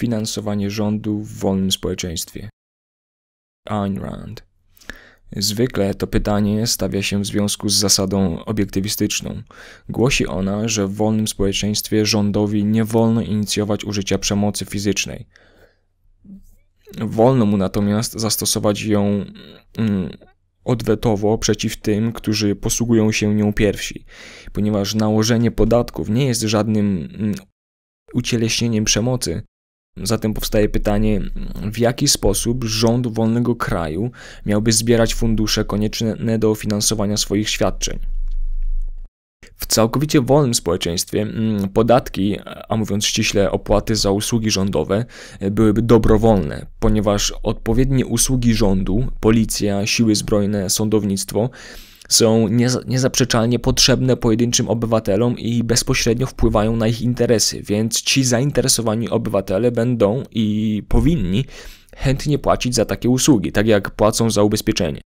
finansowanie rządu w wolnym społeczeństwie. Ayn Rand. Zwykle to pytanie stawia się w związku z zasadą obiektywistyczną. Głosi ona, że w wolnym społeczeństwie rządowi nie wolno inicjować użycia przemocy fizycznej. Wolno mu natomiast zastosować ją mm, odwetowo przeciw tym, którzy posługują się nią pierwsi, ponieważ nałożenie podatków nie jest żadnym mm, ucieleśnieniem przemocy. Zatem powstaje pytanie, w jaki sposób rząd wolnego kraju miałby zbierać fundusze konieczne do finansowania swoich świadczeń. W całkowicie wolnym społeczeństwie mm, podatki, a mówiąc ściśle opłaty za usługi rządowe, byłyby dobrowolne, ponieważ odpowiednie usługi rządu, policja, siły zbrojne, sądownictwo są niezaprzeczalnie potrzebne pojedynczym obywatelom i bezpośrednio wpływają na ich interesy, więc ci zainteresowani obywatele będą i powinni chętnie płacić za takie usługi, tak jak płacą za ubezpieczenie.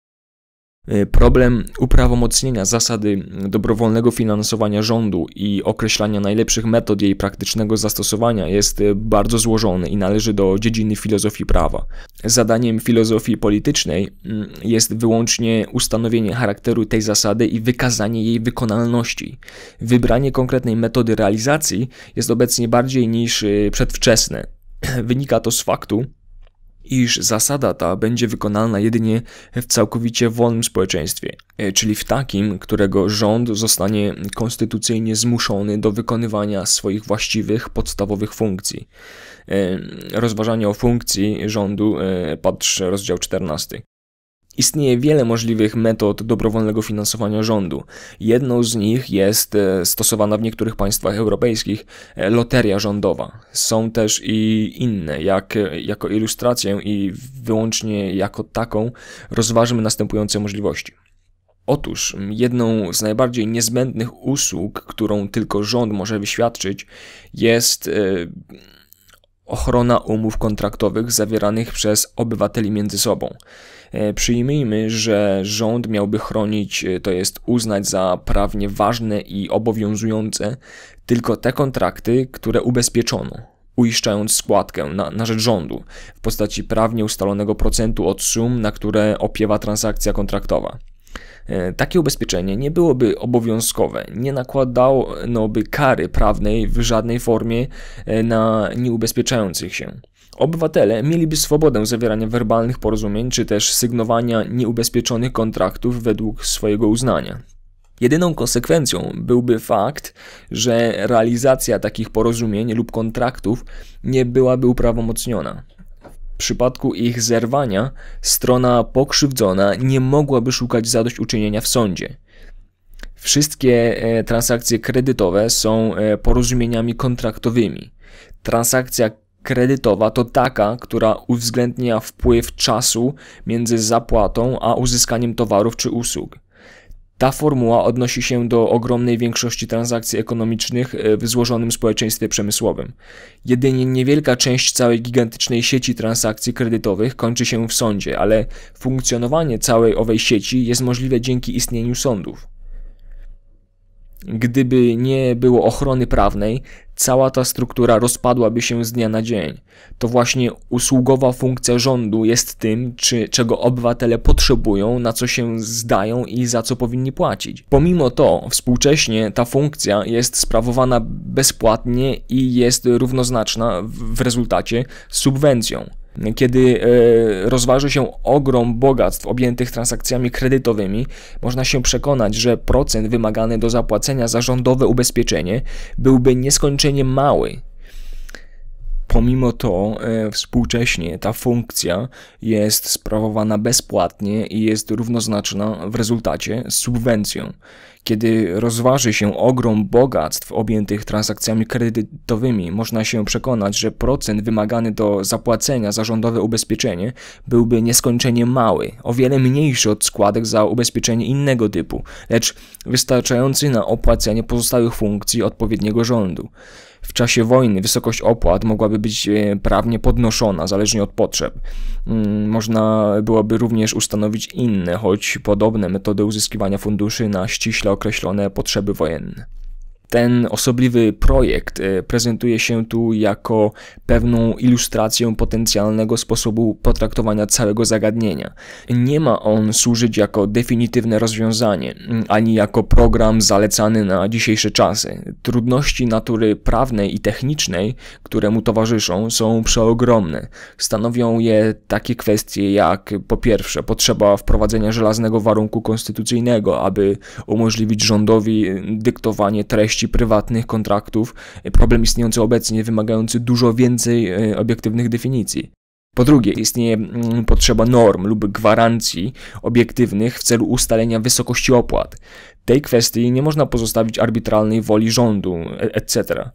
Y, problem uprawomocnienia zasady dobrowolnego finansowania rządu i określania najlepszych metod jej praktycznego zastosowania jest y, bardzo złożony i należy do dziedziny filozofii prawa. Zadaniem filozofii politycznej mm, jest wyłącznie ustanowienie charakteru tej zasady i wykazanie jej wykonalności. Wybranie konkretnej metody realizacji jest obecnie bardziej niż y, przedwczesne. Wynika to z faktu, iż zasada ta będzie wykonalna jedynie w całkowicie wolnym społeczeństwie, e, czyli w takim, którego rząd zostanie konstytucyjnie zmuszony do wykonywania swoich właściwych, podstawowych funkcji. E, rozważanie o funkcji rządu, e, patrz rozdział 14. Istnieje wiele możliwych metod dobrowolnego finansowania rządu. Jedną z nich jest e, stosowana w niektórych państwach europejskich e, loteria rządowa. Są też i inne. Jak, e, jako ilustrację i wyłącznie jako taką rozważymy następujące możliwości. Otóż jedną z najbardziej niezbędnych usług, którą tylko rząd może wyświadczyć, jest ochrona umów kontraktowych zawieranych przez obywateli między sobą. E, przyjmijmy, że rząd miałby chronić, e, to jest uznać za prawnie ważne i obowiązujące tylko te kontrakty, które ubezpieczono uiszczając składkę na, na rzecz rządu w postaci prawnie ustalonego procentu od sum, na które opiewa transakcja kontraktowa. E, takie ubezpieczenie nie byłoby obowiązkowe, nie nakładałoby kary prawnej w żadnej formie na nieubezpieczających się. Obywatele mieliby swobodę zawierania werbalnych porozumień czy też sygnowania nieubezpieczonych kontraktów według swojego uznania. Jedyną konsekwencją byłby fakt, że realizacja takich porozumień lub kontraktów nie byłaby uprawomocniona. Przypadku ich zerwania, strona pokrzywdzona nie mogłaby szukać zadośćuczynienia w sądzie. Wszystkie e, transakcje kredytowe są e, porozumieniami kontraktowymi. Transakcja kredytowa to taka, która uwzględnia wpływ czasu między zapłatą a uzyskaniem towarów czy usług. Ta formuła odnosi się do ogromnej większości transakcji ekonomicznych e, w złożonym społeczeństwie przemysłowym. Jedynie niewielka część całej gigantycznej sieci transakcji kredytowych kończy się w sądzie, ale funkcjonowanie całej owej sieci jest możliwe dzięki istnieniu sądów. Gdyby nie było ochrony prawnej, cała ta struktura rozpadłaby się z dnia na dzień. To właśnie usługowa funkcja rządu jest tym, czy, czego obywatele potrzebują, na co się zdają i za co powinni płacić. Pomimo to, współcześnie ta funkcja jest sprawowana bezpłatnie i jest równoznaczna w rezultacie subwencją. Kiedy e, rozważy się ogrom bogactw objętych transakcjami kredytowymi, można się przekonać, że procent wymagany do zapłacenia za rządowe ubezpieczenie byłby nieskończenie mały. Pomimo to e, współcześnie ta funkcja jest sprawowana bezpłatnie i jest równoznaczna w rezultacie z subwencją. Kiedy rozważy się ogrom bogactw objętych transakcjami kredytowymi, można się przekonać, że procent wymagany do zapłacenia za rządowe ubezpieczenie byłby nieskończenie mały, o wiele mniejszy od składek za ubezpieczenie innego typu, lecz wystarczający na opłacenie pozostałych funkcji odpowiedniego rządu. W czasie wojny wysokość opłat mogłaby być e, prawnie podnoszona, zależnie od potrzeb. Mm, można byłoby również ustanowić inne, choć podobne metody uzyskiwania funduszy na ściśle określone potrzeby wojenne. Ten osobliwy projekt e, prezentuje się tu jako pewną ilustrację potencjalnego sposobu potraktowania całego zagadnienia. Nie ma on służyć jako definitywne rozwiązanie, ani jako program zalecany na dzisiejsze czasy. Trudności natury prawnej i technicznej, które mu towarzyszą, są przeogromne. Stanowią je takie kwestie jak po pierwsze potrzeba wprowadzenia żelaznego warunku konstytucyjnego, aby umożliwić rządowi dyktowanie treści prywatnych kontraktów, problem istniejący obecnie wymagający dużo więcej e, obiektywnych definicji. Po drugie, istnieje mm, potrzeba norm lub gwarancji obiektywnych w celu ustalenia wysokości opłat. Tej kwestii nie można pozostawić arbitralnej woli rządu, e, etc.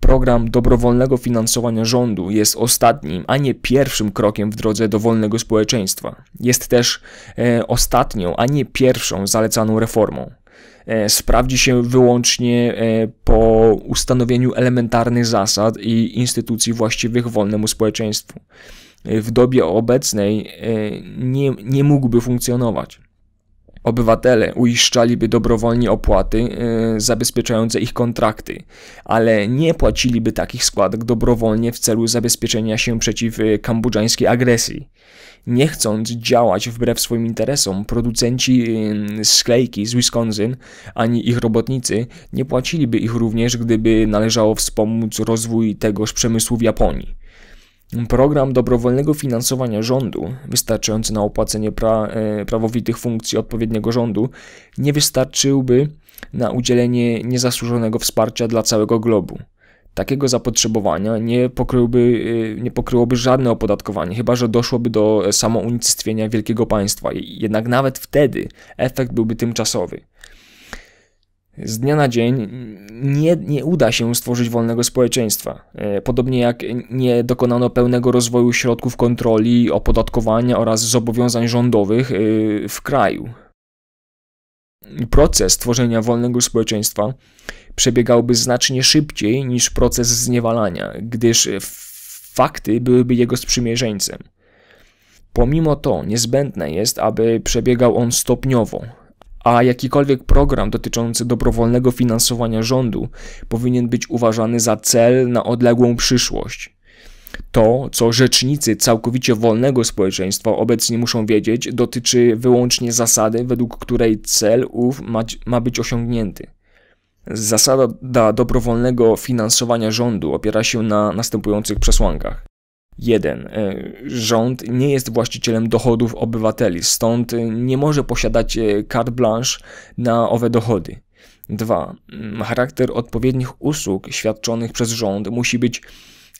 Program dobrowolnego finansowania rządu jest ostatnim, a nie pierwszym krokiem w drodze do wolnego społeczeństwa. Jest też e, ostatnią, a nie pierwszą zalecaną reformą. E, sprawdzi się wyłącznie e, po ustanowieniu elementarnych zasad i instytucji właściwych wolnemu społeczeństwu. E, w dobie obecnej nie, nie mógłby funkcjonować. Obywatele uiszczaliby dobrowolnie opłaty zabezpieczające ich kontrakty, ale nie płaciliby takich składek dobrowolnie w celu zabezpieczenia się przeciw kambodżańskiej agresji nie chcąc działać wbrew swoim interesom, producenci sklejki z Wisconsin ani ich robotnicy nie płaciliby ich również, gdyby należało wspomóc rozwój tegoż przemysłu w Japonii. Program dobrowolnego finansowania rządu, wystarczający na opłacenie pra, e, prawowitych funkcji odpowiedniego rządu, nie wystarczyłby na udzielenie niezasłużonego wsparcia dla całego globu takiego zapotrzebowania nie, pokryłby, y, nie pokryłoby żadne opodatkowanie, chyba że doszłoby do samounicestwienia wielkiego państwa. Jednak nawet wtedy efekt byłby tymczasowy. Z dnia na dzień nie, nie uda się stworzyć wolnego społeczeństwa. E, podobnie jak nie dokonano pełnego rozwoju środków kontroli, opodatkowania oraz zobowiązań rządowych y, w kraju. Proces tworzenia wolnego społeczeństwa przebiegałby znacznie szybciej niż proces zniewalania, gdyż fakty byłyby jego sprzymierzeńcem. Pomimo to niezbędne jest, aby przebiegał on stopniowo, a jakikolwiek program dotyczący dobrowolnego finansowania rządu powinien być uważany za cel na odległą przyszłość. To, co rzecznicy całkowicie wolnego społeczeństwa obecnie muszą wiedzieć, dotyczy wyłącznie zasady, według której cel ów ma, ma być osiągnięty. Zasada dobrowolnego finansowania rządu opiera się na następujących przesłankach. 1. E, rząd nie jest właścicielem dochodów obywateli, stąd nie może posiadać e, carte blanche na owe dochody. 2. Charakter odpowiednich usług świadczonych przez rząd musi być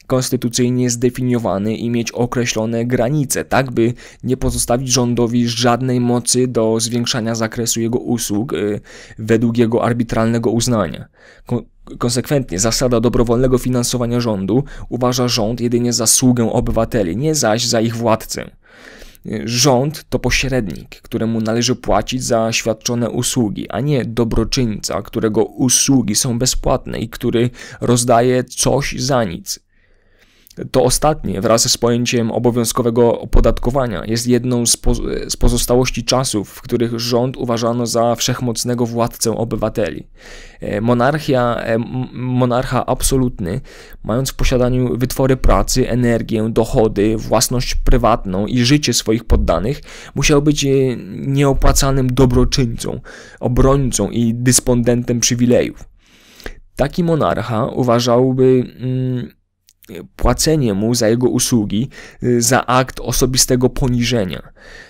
konstytucyjnie zdefiniowany i mieć określone granice, tak by nie pozostawić rządowi żadnej mocy do zwiększania zakresu jego usług y, według jego arbitralnego uznania. Konsekwentnie zasada dobrowolnego finansowania rządu uważa rząd jedynie za sługę obywateli, nie zaś za ich władcę. Rząd to pośrednik, któremu należy płacić za świadczone usługi, a nie dobroczyńca, którego usługi są bezpłatne i który rozdaje coś za nic. To ostatnie, wraz z pojęciem obowiązkowego opodatkowania, jest jedną z, po, z, pozostałości czasów, w których rząd uważano za wszechmocnego władcę obywateli. E, monarchia, e, monarcha absolutny, mając w posiadaniu wytwory pracy, energię, dochody, własność prywatną i życie swoich poddanych, musiał być e, nieopłacanym dobroczyńcą, obrońcą i dyspondentem przywilejów. Taki monarcha uważałby. Mm, płacenie mu za jego usługi, y, za akt osobistego poniżenia.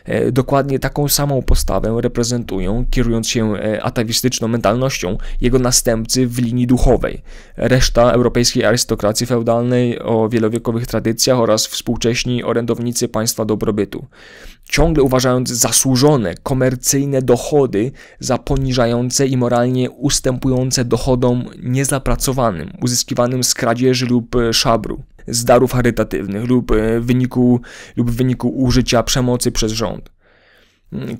E, dokładnie taką samą postawę reprezentują, kierując się e, atawistyczną mentalnością, jego następcy w linii duchowej. Reszta europejskiej arystokracji feudalnej o wielowiekowych tradycjach oraz współcześni orędownicy państwa dobrobytu. Ciągle uważając zasłużone, komercyjne dochody za poniżające i moralnie ustępujące dochodom niezapracowanym, uzyskiwanym z kradzieży lub e, szabru z darów charytatywnych lub w wyniku, lub w wyniku użycia przemocy przez rząd.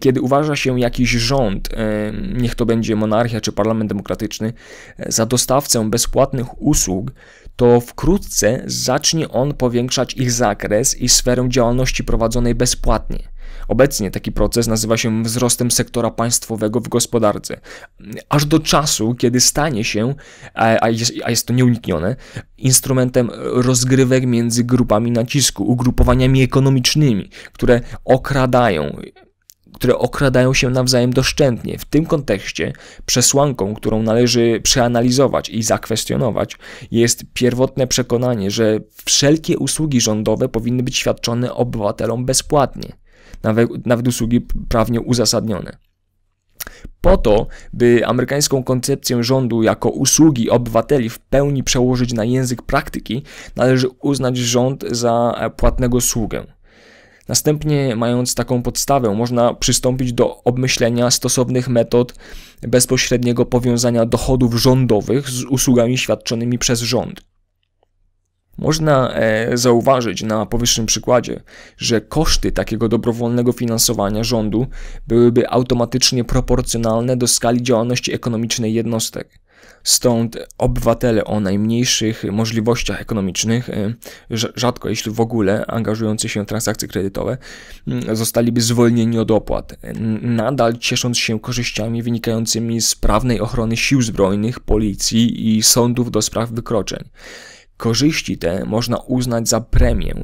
Kiedy uważa się jakiś rząd, e, niech to będzie monarchia czy parlament demokratyczny, e, za dostawcę bezpłatnych usług, to wkrótce zacznie on powiększać ich zakres i sferę działalności prowadzonej bezpłatnie. Obecnie taki proces nazywa się wzrostem sektora państwowego w gospodarce, aż do czasu, kiedy stanie się, a jest, a jest to nieuniknione, instrumentem rozgrywek między grupami nacisku, ugrupowaniami ekonomicznymi, które okradają które okradają się nawzajem doszczętnie. W tym kontekście przesłanką, którą należy przeanalizować i zakwestionować, jest pierwotne przekonanie, że wszelkie usługi rządowe powinny być świadczone obywatelom bezpłatnie, nawet, usługi prawnie uzasadnione. Po to, by amerykańską koncepcję rządu jako usługi obywateli w pełni przełożyć na język praktyki, należy uznać rząd za płatnego sługę. Następnie, mając taką podstawę, można przystąpić do obmyślenia stosownych metod bezpośredniego powiązania dochodów rządowych z usługami świadczonymi przez rząd. Można e, zauważyć na powyższym przykładzie, że koszty takiego dobrowolnego finansowania rządu byłyby automatycznie proporcjonalne do skali działalności ekonomicznej jednostek. Stąd obywatele o najmniejszych możliwościach ekonomicznych, e, rzadko jeśli w ogóle angażujący się w transakcje kredytowe, zostaliby zwolnieni od opłat, nadal ciesząc się korzyściami wynikającymi z prawnej ochrony sił zbrojnych, policji i sądów do spraw wykroczeń. Korzyści te można uznać za premię,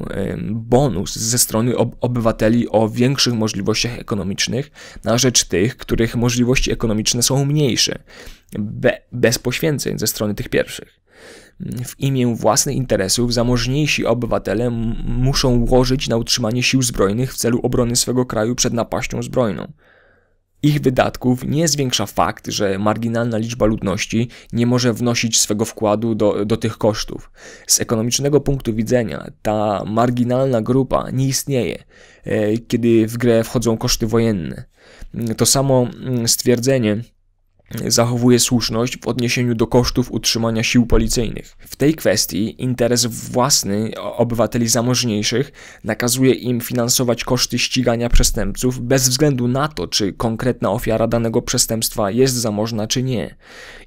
bonus ze strony obywateli o większych możliwościach ekonomicznych na rzecz tych, których możliwości ekonomiczne są mniejsze, be, bez poświęceń ze strony tych pierwszych. W imię własnych interesów zamożniejsi obywatele muszą łożyć na utrzymanie sił zbrojnych w celu obrony swego kraju przed napaścią zbrojną. Ich wydatków nie zwiększa fakt, że marginalna liczba ludności nie może wnosić swego wkładu do, do tych kosztów. Z ekonomicznego punktu widzenia ta marginalna grupa nie istnieje, e, kiedy w grę wchodzą koszty wojenne. To samo mm, stwierdzenie zachowuje słuszność w odniesieniu do kosztów utrzymania sił policyjnych. W tej kwestii interes własny obywateli zamożniejszych nakazuje im finansować koszty ścigania przestępców bez względu na to, czy konkretna ofiara danego przestępstwa jest zamożna czy nie.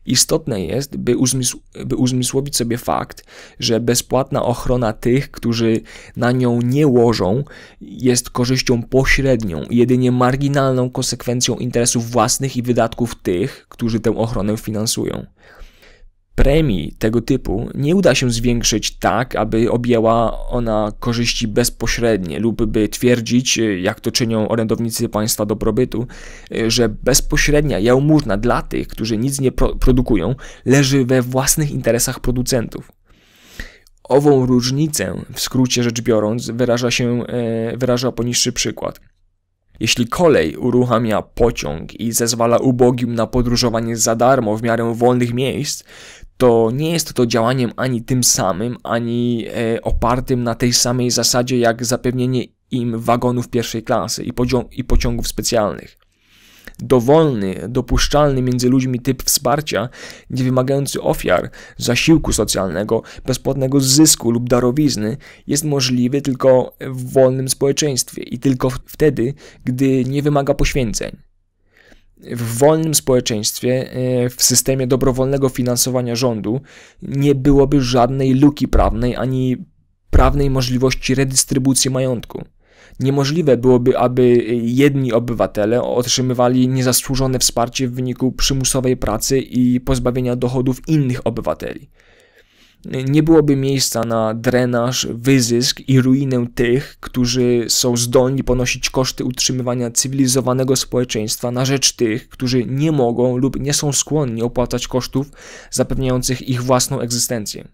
Istotne jest, by, uzmysł by uzmysłowić sobie fakt, że bezpłatna ochrona tych, którzy na nią nie łożą, jest korzyścią pośrednią, jedynie marginalną konsekwencją interesów własnych i wydatków tych, którzy tę ochronę finansują. Premii tego typu nie uda się zwiększyć tak, aby objęła ona korzyści bezpośrednie, lub by twierdzić, jak to czynią orędownicy państwa dobrobytu, że bezpośrednia jałmużna dla tych, którzy nic nie pro produkują, leży we własnych interesach producentów. Ową różnicę, w skrócie rzecz biorąc, wyraża się e, wyraża poniższy przykład. Jeśli kolej uruchamia pociąg i zezwala ubogim na podróżowanie za darmo w miarę wolnych miejsc, to nie jest to działaniem ani tym samym, ani e, opartym na tej samej zasadzie jak zapewnienie im wagonów pierwszej klasy i, i pociągów specjalnych dowolny, dopuszczalny między ludźmi typ wsparcia, nie wymagający ofiar, zasiłku socjalnego, bezpłatnego zysku lub darowizny, jest możliwy tylko w wolnym społeczeństwie i tylko wtedy, gdy nie wymaga poświęceń. W wolnym społeczeństwie, e, w systemie dobrowolnego finansowania rządu, nie byłoby żadnej luki prawnej ani prawnej możliwości redystrybucji majątku. Niemożliwe byłoby, aby jedni obywatele otrzymywali niezasłużone wsparcie w wyniku przymusowej pracy i pozbawienia dochodów innych obywateli. Nie byłoby miejsca na drenaż, wyzysk i ruinę tych, którzy są zdolni ponosić koszty utrzymywania cywilizowanego społeczeństwa na rzecz tych, którzy nie mogą lub nie są skłonni opłacać kosztów zapewniających ich własną egzystencję.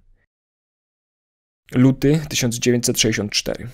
Luty 1964